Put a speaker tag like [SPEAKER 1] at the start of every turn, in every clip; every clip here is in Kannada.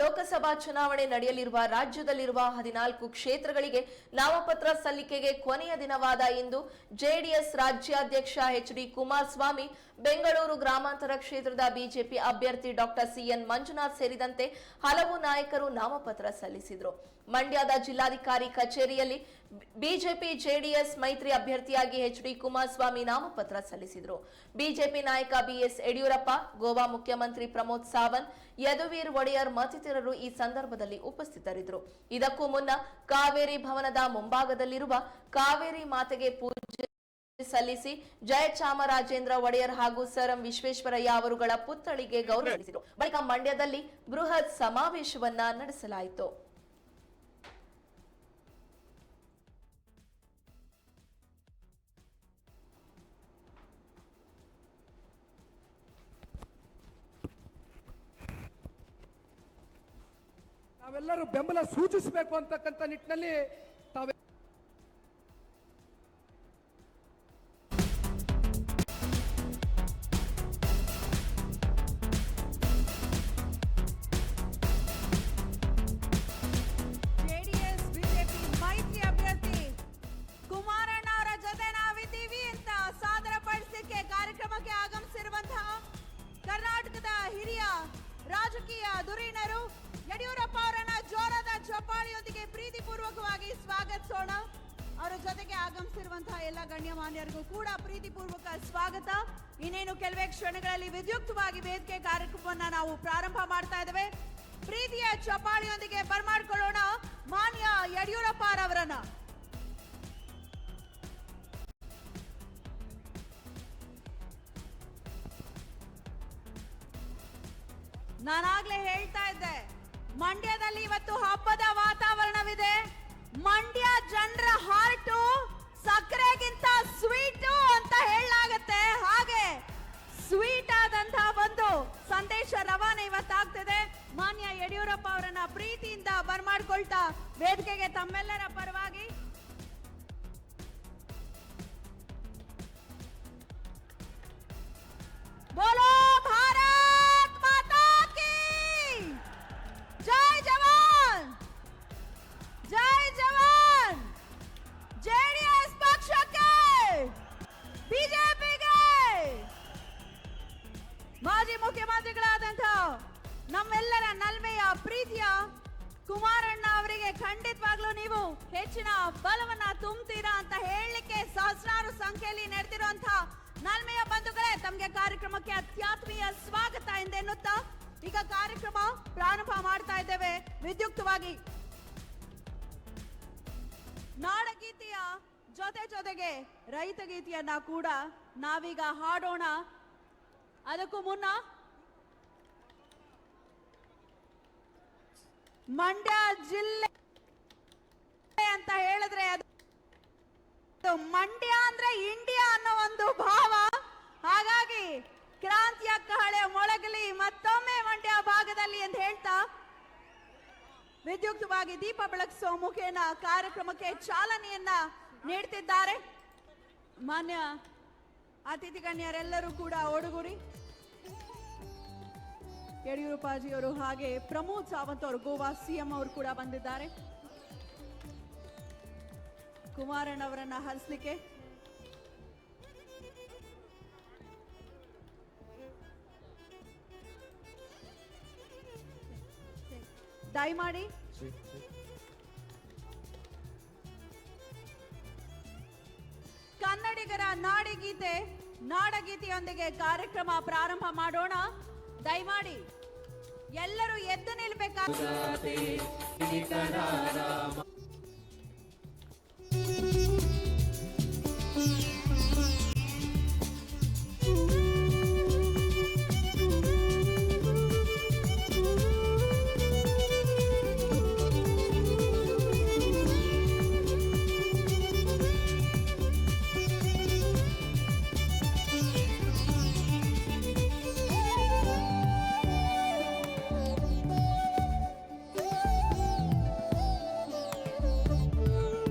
[SPEAKER 1] ಲೋಕಸಭಾ ಚುನಾವಣೆ ನಡೆಯಲಿರುವ ರಾಜ್ಯದಲ್ಲಿರುವ ಹದಿನಾಲ್ಕು ಕ್ಷೇತ್ರಗಳಿಗೆ ನಾಮಪತ್ರ ಸಲ್ಲಿಕೆಗೆ ಕೊನೆಯ ದಿನವಾದ ಇಂದು ಜೆಡಿಎಸ್ ರಾಜ್ಯಾಧ್ಯಕ್ಷ ಎಚ್ ಡಿ ಕುಮಾರಸ್ವಾಮಿ, ಬೆಂಗಳೂರು ಗ್ರಾಮಾಂತರ ಕ್ಷೇತ್ರದ ಬಿಜೆಪಿ ಅಭ್ಯರ್ಥಿ ಡಾಕ್ಟರ್ ಸಿಎನ್ ಮಂಜುನಾಥ್ ಸೇರಿದಂತೆ ಹಲವು ನಾಯಕರು ನಾಮಪತ್ರ ಸಲ್ಲಿಸಿದರು. ಮಂಡ್ಯದ ಜಿಲ್ಲಾಧಿಕಾರಿ ಕಚೇರಿಯಲ್ಲಿ ಬಿಜೆಪಿ ಜೆಡಿಎಸ್ ಮೈತ್ರಿ ಅಭ್ಯರ್ಥಿಯಾಗಿ ಎಚ್ ಡಿ ಕುಮಾರಸ್ವಾಮಿ ನಾಮಪತ್ರ ಸಲ್ಲಿಸಿದರು. ಬಿಜೆಪಿ ನಾಯಕ ಬಿಎಸ್ ಯಡಿಯೂರಪ್ಪ, ಗೋವಾ ಮುಖ್ಯಮಂತ್ರಿ ಪ್ರಮೋದ್ ಸಾವಂತ್, ಯದುವೀರ್ ಒಡೆಯರ್ ಮತ್ತಿತರರು ಈ ಸಂದರ್ಭದಲ್ಲಿ ಉಪಸ್ಥಿತರಿದ್ದರು. ಇದಕ್ಕೂ ಮುನ್ನ ಕಾವೇರಿ ಭವನದ ಮುಂಭಾಗದಲ್ಲಿರುವ ಕಾವೇರಿ ಮಾತೆಗೆ ಪೂಜೆ ಸಲ್ಲಿಸಿ ಜಯ ಚಾಮರಾಜೇಂದ್ರ ಒಡೆಯರ್ ಹಾಗೂ ಸರ್ ಎಂ ವಿಶ್ವೇಶ್ವರಯ್ಯ ಅವರುಗಳ ಪುತ್ಥಳಿಗೆ ಗೌರವಿಸಿದರು. ಬಳಿಕ ಮಂಡ್ಯದಲ್ಲಿ ಬೃಹತ್ ಸಮಾವೇಶವನ್ನ ನಡೆಸಲಾಯಿತು.
[SPEAKER 2] ನಾವೆಲ್ಲರೂ ಬೆಂಬಲ ಸೂಚಿಸಬೇಕು ಅಂತಕ್ಕಂಥ ನಿಟ್ಟಿನಲ್ಲಿ
[SPEAKER 3] ಗಣ್ಯಮಾನ್ಯರಿಗೂ ಕೂಡ ಪ್ರೀತಿಪೂರ್ವಕ ಸ್ವಾಗತ. ಇನ್ನೇನು ಕೆಲವೇ ಕ್ಷಣಗಳಲ್ಲಿ ವಿದ್ಯುಕ್ತವಾಗಿ ವೇದಿಕೆ ಕಾರ್ಯಕ್ರಮವನ್ನ ನಾವು ಪ್ರಾರಂಭ ಮಾಡ್ತಾ ಇದ್ದೇವೆ. ಪ್ರೀತಿಯ ಚಪಾಳಿಯೊಂದಿಗೆ ಬರ್ಮಾಡ್ಕೊಳ್ಳೋಣ ಮಾನ್ಯ ಯಡಿಯೂರಪ್ಪ ಅವರನ್ನ. ನಾನಾಗ್ಲೇ ಹೇಳ್ತಾ ಇದ್ದೆ, ಮಂಡ್ಯದಲ್ಲಿ ಇವತ್ತು ಹಬ್ಬದ ವಾತಾವರಣವಿದೆ. ಖಂಡಿತವಾಗ್ಲೂ ನೀವು ಹೆಚ್ಚಿನ ಬಲವನ್ನ ತುಂಬ್ತೀರಾ ಅಂತ ಹೇಳಲಿಕ್ಕೆ ಸಹಸ್ರಾರು ಸಂಖ್ಯೆಯಲ್ಲಿ ನಡೆದಿರುವಂತಹ ನಲ್ಮೆಯ ಬಂಧುಗಳೇ, ತಮಗೆ ಕಾರ್ಯಕ್ರಮಕ್ಕೆ ಅತ್ಯಾತ್ಮೀಯ ಸ್ವಾಗತ ಎಂದೆನ್ನುತ್ತಾ ಈಗ ಕಾರ್ಯಕ್ರಮ ಪ್ರಾರಂಭ ಮಾಡ್ತಾ ಇದ್ದೇವೆ. ವಿದ್ಯುಕ್ತವಾಗಿ ನಾಡಗೀತೆಯ ಜೊತೆ ಜೊತೆಗೆ ರೈತ ಗೀತೆಯನ್ನ ಕೂಡ ನಾವೀಗ ಹಾಡೋಣ. ಅದಕ್ಕೂ ಮುನ್ನ ಮಂಡ್ಯ ಜಿಲ್ಲೆ ಅಂತ ಹೇಳಿದ್ರೆ ಅದು ಮಂಡ್ಯ ಅಂದ್ರೆ ಇಂಡಿಯಾ ಅನ್ನೋ ಒಂದು ಭಾವ. ಹಾಗಾಗಿ ಕ್ರಾಂತಿಯ ಕಹಳೆ ಮೊಳಗಲಿ ಮತ್ತೊಮ್ಮೆ ಮಂಡ್ಯ ಭಾಗದಲ್ಲಿ ಅಂತ ಹೇಳ್ತಾ, ವಿದ್ಯುಕ್ತವಾಗಿ ದೀಪ ಬೆಳಗಿಸುವ ಮುಖೇನ ಕಾರ್ಯಕ್ರಮಕ್ಕೆ ಚಾಲನೆಯನ್ನ ನೀಡ್ತಿದ್ದಾರೆ. ಮಾನ್ಯ ಅತಿಥಿ ಗಣ್ಯರೆಲ್ಲರೂ ಕೂಡ ಒಡುಗುರಿ ಯಡಿಯೂರಪ್ಪಾಜಿಯವರು ಹಾಗೆ ಪ್ರಮೋದ್ ಸಾವಂತ್ ಅವರು, ಗೋವಾ ಸಿಎಂ ಅವರು ಕೂಡ ಬಂದಿದ್ದಾರೆ. ಕುಮಾರಣ್ಣ ಅವರನ್ನ ಹರಿಸ್ಲಿಕ್ಕೆ? ದಯಮಾಡಿ. ಕನ್ನಡಿಗರ ನಾಡಿಗೀತೆ ನಾಡಗೀತೆಯೊಂದಿಗೆ ಕಾರ್ಯಕ್ರಮ ಪ್ರಾರಂಭ ಮಾಡೋಣ. ದಯಮಾಡಿ. ಎಲ್ಲರೂ ಎದ್ದು ನಿಲ್ಬೇಕಾ?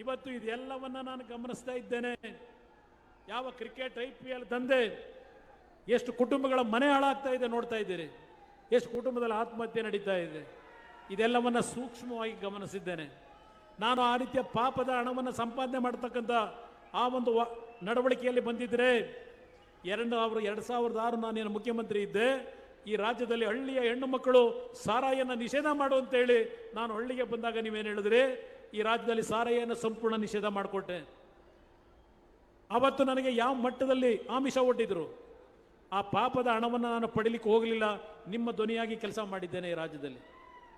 [SPEAKER 4] ಇವತ್ತು ಇದೆಲ್ಲವನ್ನ ನಾನು ಗಮನಿಸ್ತಾ ಇದ್ದೇನೆ. ಯಾವ ಕ್ರಿಕೆಟ್ ಐ ಪಿ ಎಲ್ ತಂದೆ ಎಷ್ಟು ಕುಟುಂಬಗಳ ಮನೆ ಹಾಳಾಗ್ತಾ ಇದೆ ನೋಡ್ತಾ ಇದ್ದೀರಿ. ಎಷ್ಟು ಕುಟುಂಬದಲ್ಲಿ ಆತ್ಮಹತ್ಯೆ ನಡೀತಾ ಇದೆ. ಇದೆಲ್ಲವನ್ನ ಸೂಕ್ಷ್ಮವಾಗಿ ಗಮನಿಸಿದ್ದೇನೆ. ನಾನು ಆ ರೀತಿಯ ಪಾಪದ ಹಣವನ್ನು ಸಂಪಾದನೆ ಮಾಡ್ತಕ್ಕಂಥ ಆ ಒಂದು ನಡವಳಿಕೆಯಲ್ಲಿ ಬಂದಿದ್ದರೆ ಎರಡು ಅವರು ಎರಡು ಸಾವಿರದ ಆರು ನಾನೇನು ಮುಖ್ಯಮಂತ್ರಿ ಇದ್ದೆ, ಈ ರಾಜ್ಯದಲ್ಲಿ ಹಳ್ಳಿಯ ಹೆಣ್ಣು ಮಕ್ಕಳು ಸಾರಾಯನ್ನು ನಿಷೇಧ ಮಾಡು ಅಂತೇಳಿ ನಾನು ಹಳ್ಳಿಗೆ ಬಂದಾಗ ನೀವೇನು ಹೇಳಿದ್ರಿ? ಈ ರಾಜ್ಯದಲ್ಲಿ ಸಾರಾಯಿಯನ್ನು ಸಂಪೂರ್ಣ ನಿಷೇಧ ಮಾಡಿಕೊಟ್ಟೆ. ಅವತ್ತು ನನಗೆ ಯಾವ ಮಟ್ಟದಲ್ಲಿ ಆಮಿಷ ಒಡ್ಡಿದ್ರು? ಆ ಪಾಪದ ಹಣವನ್ನು ನಾನು ಪಡಿಲಿಕ್ಕೆ ಹೋಗಲಿಲ್ಲ. ನಿಮ್ಮ ಧ್ವನಿಯಾಗಿ ಕೆಲಸ ಮಾಡಿದ್ದೇನೆ ಈ ರಾಜ್ಯದಲ್ಲಿ.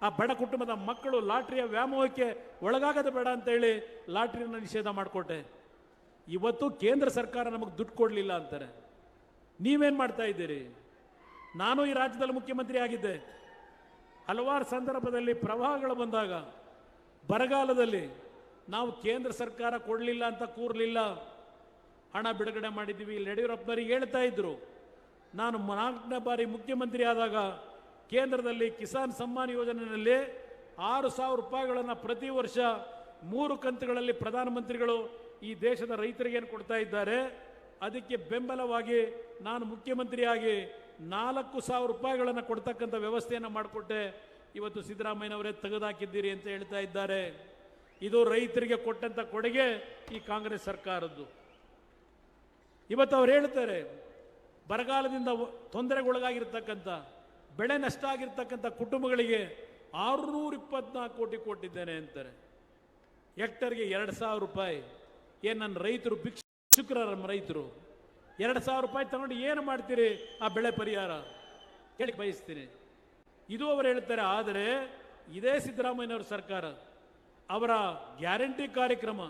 [SPEAKER 4] ಆ ಬಡ ಕುಟುಂಬದ ಮಕ್ಕಳು ಲಾಟ್ರಿಯ ವ್ಯಾಮೋಹಕ್ಕೆ ಒಳಗಾಗದ ಬೇಡ ಅಂತೇಳಿ ಲಾಟ್ರಿಯನ್ನು ನಿಷೇಧ ಮಾಡಿಕೊಟ್ಟೆ. ಇವತ್ತು ಕೇಂದ್ರ ಸರ್ಕಾರ ನಮಗೆ ದುಡ್ಡು ಕೊಡಲಿಲ್ಲ ಅಂತಾರೆ. ನೀವೇನು ಮಾಡ್ತಾ ಇದ್ದೀರಿ? ನಾನು ಈ ರಾಜ್ಯದಲ್ಲಿ ಮುಖ್ಯಮಂತ್ರಿ ಆಗಿದ್ದೆ. ಹಲವಾರು ಸಂದರ್ಭದಲ್ಲಿ ಪ್ರವಾಹಗಳು ಬಂದಾಗ ಬರಗಾಲದಲ್ಲಿ ನಾವು ಕೇಂದ್ರ ಸರ್ಕಾರ ಕೊಡಲಿಲ್ಲ ಅಂತ ಕೂರಲಿಲ್ಲ, ಹಣ ಬಿಡುಗಡೆ ಮಾಡಿದ್ದೀವಿ. ಇಲ್ಲಿ ಯಡಿಯೂರಪ್ಪನವರಿಗೆ ಹೇಳ್ತಾ ಇದ್ದರು ನಾನು ನಾಲ್ಕನೇ ಬಾರಿ ಮುಖ್ಯಮಂತ್ರಿ ಆದಾಗ ಕೇಂದ್ರದಲ್ಲಿ ಕಿಸಾನ್ ಸಮ್ಮಾನ್ ಯೋಜನೆಯಲ್ಲಿ ಆರು ಸಾವಿರ ರೂಪಾಯಿಗಳನ್ನು ಪ್ರತಿ ವರ್ಷ ಮೂರು ಕಂತುಗಳಲ್ಲಿ ಪ್ರಧಾನಮಂತ್ರಿಗಳು ಈ ದೇಶದ ರೈತರಿಗೆ ಏನು ಕೊಡ್ತಾ ಇದ್ದಾರೆ. ಅದಕ್ಕೆ ಬೆಂಬಲವಾಗಿ ನಾನು ಮುಖ್ಯಮಂತ್ರಿಯಾಗಿ ನಾಲ್ಕು ಸಾವಿರ ರೂಪಾಯಿಗಳನ್ನು ಕೊಡ್ತಕ್ಕಂಥ ವ್ಯವಸ್ಥೆಯನ್ನು ಮಾಡಿಕೊಟ್ಟೆ. ಇವತ್ತು ಸಿದ್ದರಾಮಯ್ಯನವರೇ ತೆಗೆದುಹಾಕಿದ್ದೀರಿ ಅಂತ ಹೇಳ್ತಾ ಇದ್ದಾರೆ. ಇದು ರೈತರಿಗೆ ಕೊಟ್ಟಂತ ಕೊಡುಗೆ ಈ ಕಾಂಗ್ರೆಸ್ ಸರ್ಕಾರದ್ದು. ಇವತ್ತು ಅವ್ರು ಹೇಳ್ತಾರೆ, ಬರಗಾಲದಿಂದ ತೊಂದರೆಗೊಳಗಾಗಿರ್ತಕ್ಕಂಥ, ಬೆಳೆ ನಷ್ಟ ಆಗಿರ್ತಕ್ಕಂಥ ಕುಟುಂಬಗಳಿಗೆ ಆರುನೂರ ಇಪ್ಪತ್ನಾಲ್ಕು ಕೋಟಿ ಕೊಟ್ಟಿದ್ದೇನೆ ಅಂತಾರೆ. ಹೆಕ್ಟರ್ಗೆ ಎರಡು ಸಾವಿರ ರೂಪಾಯಿ. ಏನು ನನ್ನ ರೈತರು ಭಿಕ್ಷುಕರ ನಮ್ಮ ರೈತರು. ಎರಡು ಸಾವಿರ ರೂಪಾಯಿ ತಗೊಂಡು ಏನು ಮಾಡ್ತೀರಿ ಆ ಬೆಳೆ ಪರಿಹಾರ? ಕೇಳಿ ಬಯಸ್ತೀನಿ. ಇದು ಅವರು ಹೇಳ್ತಾರೆ, ಆದರೆ ಇದೇ ಸಿದ್ದರಾಮಯ್ಯನವರ ಸರ್ಕಾರ, ಅವರ ಗ್ಯಾರಂಟಿ ಕಾರ್ಯಕ್ರಮ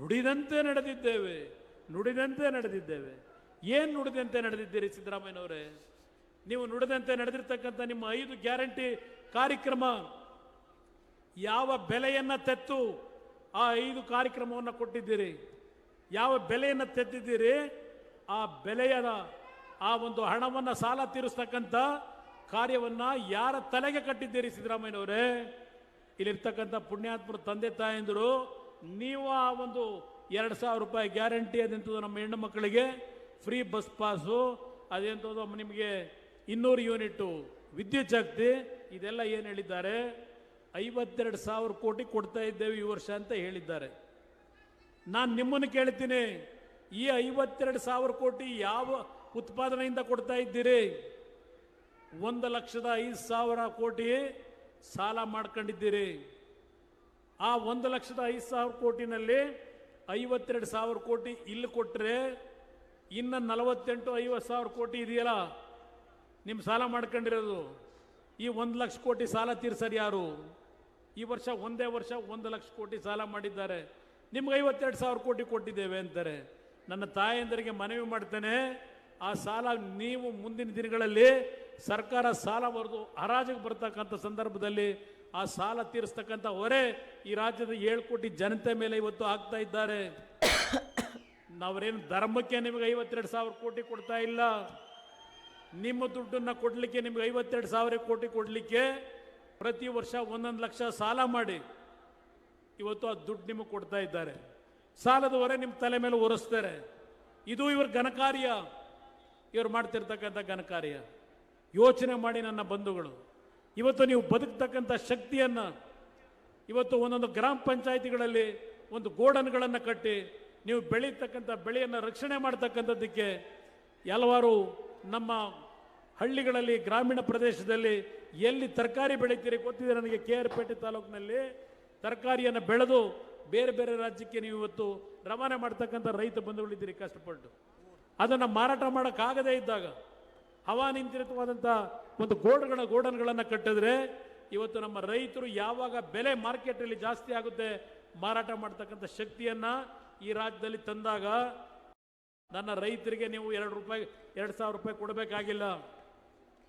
[SPEAKER 4] ನುಡಿದಂತೆ ನಡೆದಿದ್ದೇವೆ ನುಡಿದಂತೆ ನಡೆದಿದ್ದೇವೆ. ಏನು ನುಡಿದಂತೆ ನಡೆದಿದ್ದೀರಿ ಸಿದ್ದರಾಮಯ್ಯನವರೇ? ನೀವು ನುಡಿದಂತೆ ನಡೆದಿರ್ತಕ್ಕಂಥ ನಿಮ್ಮ ಐದು ಗ್ಯಾರಂಟಿ ಕಾರ್ಯಕ್ರಮ, ಯಾವ ಬೆಲೆಯನ್ನು ತೆತ್ತು ಆ ಐದು ಕಾರ್ಯಕ್ರಮವನ್ನು ಕೊಟ್ಟಿದ್ದೀರಿ? ಯಾವ ಬೆಲೆಯನ್ನು ತೆತ್ತಿದ್ದೀರಿ? ಆ ಬೆಲೆಯ ಆ ಒಂದು ಹಣವನ್ನು ಸಾಲ ತೀರಿಸ್ತಕ್ಕಂಥ ಕಾರ್ಯವನ್ನ ಯಾರ ತಲೆಗೆ ಕಟ್ಟಿದ್ದೀರಿ ಸಿದ್ದರಾಮಯ್ಯನವರೇ? ಇಲ್ಲಿರ್ತಕ್ಕಂಥ ಪುಣ್ಯಾತ್ಮರ ತಂದೆ ತಾಯಂದರು, ನೀವು ಆ ಒಂದು ಎರಡು ಸಾವಿರ ರೂಪಾಯಿ ಗ್ಯಾರಂಟಿ ಅದಂಥದ್ದು ನಮ್ಮ ಹೆಣ್ಣು ಮಕ್ಕಳಿಗೆ, ಫ್ರೀ ಬಸ್ ಪಾಸು ಅದೆಂಥದ್ದು ನಿಮಗೆ ಇನ್ನೂರು ಯೂನಿಟ್ಟು ವಿದ್ಯುತ್ ಶಕ್ತಿ, ಇದೆಲ್ಲ ಏನು ಹೇಳಿದ್ದಾರೆ? ಐವತ್ತೆರಡು ಸಾವಿರ ಕೋಟಿ ಕೊಡ್ತಾ ಇದ್ದೇವೆ ಈ ವರ್ಷ ಅಂತ ಹೇಳಿದ್ದಾರೆ. ನಾನು ನಿಮ್ಮನ್ನು ಕೇಳ್ತೀನಿ, ಈ ಐವತ್ತೆರಡು ಸಾವಿರ ಕೋಟಿ ಯಾವ ಉತ್ಪಾದನೆಯಿಂದ ಕೊಡ್ತಾ ಇದ್ದೀರಿ? ಒಂದು ಲಕ್ಷದ ಐದು ಸಾವಿರ ಕೋಟಿ ಸಾಲ ಮಾಡ್ಕೊಂಡಿದ್ದೀರಿ. ಆ ಒಂದು ಲಕ್ಷದ ಐದು ಸಾವಿರ ಕೋಟಿನಲ್ಲಿ ಐವತ್ತೆರಡು ಸಾವಿರ ಕೋಟಿ ಇಲ್ಲಿ ಕೊಟ್ಟರೆ ಇನ್ನು ನಲವತ್ತೆಂಟು, ಐವತ್ತು ಸಾವಿರ ಕೋಟಿ ಇದೆಯಲ್ಲ? ನಿಮ್ಮ ಸಾಲ ಮಾಡ್ಕೊಂಡಿರೋದು. ಈ ಒಂದು ಲಕ್ಷ ಕೋಟಿ ಸಾಲ ತೀರ್ಸರಿ ಯಾರು? ಈ ವರ್ಷ ಒಂದೇ ವರ್ಷ ಒಂದು ಲಕ್ಷ ಕೋಟಿ ಸಾಲ ಮಾಡಿದ್ದಾರೆ. ನಿಮ್ಗೆ ಐವತ್ತೆರಡು ಸಾವಿರ ಕೋಟಿ ಕೊಟ್ಟಿದ್ದೇವೆ ಅಂತಾರೆ. ನನ್ನ ತಾಯಂದರಿಗೆ ಮನವಿ ಮಾಡ್ತೇನೆ. ಆ ಸಾಲ ನೀವು ಮುಂದಿನ ದಿನಗಳಲ್ಲಿ ಸರ್ಕಾರ ಸಾಲ ಬರೆದು ಹರಾಜಿಗೆ ಬರ್ತಕ್ಕಂಥ ಸಂದರ್ಭದಲ್ಲಿ ಆ ಸಾಲ ತೀರಿಸ್ತಕ್ಕಂಥ ಹೊರೆ ಈ ರಾಜ್ಯದ ಏಳು ಕೋಟಿ ಜನತೆ ಮೇಲೆ ಇವತ್ತು ಆಗ್ತಾ ಇದ್ದಾರೆ. ನಾವ್ರೇನು ಧರ್ಮಕ್ಕೆ ನಿಮಗೆ ಐವತ್ತೆರಡು ಸಾವಿರ ಕೋಟಿ ಕೊಡ್ತಾ ಇಲ್ಲ. ನಿಮ್ಮ ದುಡ್ಡನ್ನ ಕೊಡಲಿಕ್ಕೆ ನಿಮ್ಗೆ ಐವತ್ತೆರಡು ಸಾವಿರ ಕೋಟಿ ಕೊಡಲಿಕ್ಕೆ ಪ್ರತಿ ವರ್ಷ ಒಂದೊಂದು ಲಕ್ಷ ಸಾಲ ಮಾಡಿ ಇವತ್ತು ಆ ದುಡ್ಡು ನಿಮಗೆ ಕೊಡ್ತಾ ಇದ್ದಾರೆ. ಸಾಲದ ಹೊರೆ ನಿಮ್ಮ ತಲೆ ಮೇಲೆ ಒರೆಸ್ತಾರೆ. ಇದು ಇವ್ರ ಘನಕಾರ್ಯ. ಇವ್ರು ಮಾಡ್ತಿರ್ತಕ್ಕಂಥ ಘನಕಾರ್ಯ ಯೋಚನೆ ಮಾಡಿ ನನ್ನ ಬಂಧುಗಳು. ಇವತ್ತು ನೀವು ಬದುಕ್ತಕ್ಕಂಥ ಶಕ್ತಿಯನ್ನು ಇವತ್ತು ಒಂದೊಂದು ಗ್ರಾಮ ಪಂಚಾಯಿತಿಗಳಲ್ಲಿ ಒಂದು ಗೋಡನ್ಗಳನ್ನು ಕಟ್ಟಿ ನೀವು ಬೆಳೀತಕ್ಕಂಥ ಬೆಳೆಯನ್ನು ರಕ್ಷಣೆ ಮಾಡ್ತಕ್ಕಂಥದ್ದಕ್ಕೆ ಹಲವಾರು ನಮ್ಮ ಹಳ್ಳಿಗಳಲ್ಲಿ, ಗ್ರಾಮೀಣ ಪ್ರದೇಶದಲ್ಲಿ ಎಲ್ಲಿ ತರಕಾರಿ ಬೆಳೀತೀರಿ ಗೊತ್ತಿದೆ ನನಗೆ ಕೆ ಆರ್ ಪೇಟೆ ತಾಲೂಕಿನಲ್ಲಿ. ತರಕಾರಿಯನ್ನು ಬೆಳೆದು ಬೇರೆ ಬೇರೆ ರಾಜ್ಯಕ್ಕೆ ನೀವು ಇವತ್ತು ರವಾನೆ ಮಾಡ್ತಕ್ಕಂಥ ರೈತ ಬಂಧುಗಳಿದ್ದೀರಿ ಕಷ್ಟಪಟ್ಟು. ಅದನ್ನು ಮಾರಾಟ ಮಾಡೋಕ್ಕಾಗದೇ ಇದ್ದಾಗ ಹವಾನಿಯಂತ್ರಿತವಾದಂಥ ಒಂದು ಗೋಡಗಳ ಗೋಡನ್ಗಳನ್ನು ಕಟ್ಟಿದ್ರೆ ಇವತ್ತು ನಮ್ಮ ರೈತರು ಯಾವಾಗ ಬೆಲೆ ಮಾರ್ಕೆಟಲ್ಲಿ ಜಾಸ್ತಿ ಆಗುತ್ತೆ ಮಾರಾಟ ಮಾಡ್ತಕ್ಕಂಥ ಶಕ್ತಿಯನ್ನು ಈ ರಾಜ್ಯದಲ್ಲಿ ತಂದಾಗ ನನ್ನ ರೈತರಿಗೆ ನೀವು ಎರಡು ರೂಪಾಯಿ, ಎರಡು ಸಾವಿರ ರೂಪಾಯಿ ಕೊಡಬೇಕಾಗಿಲ್ಲ.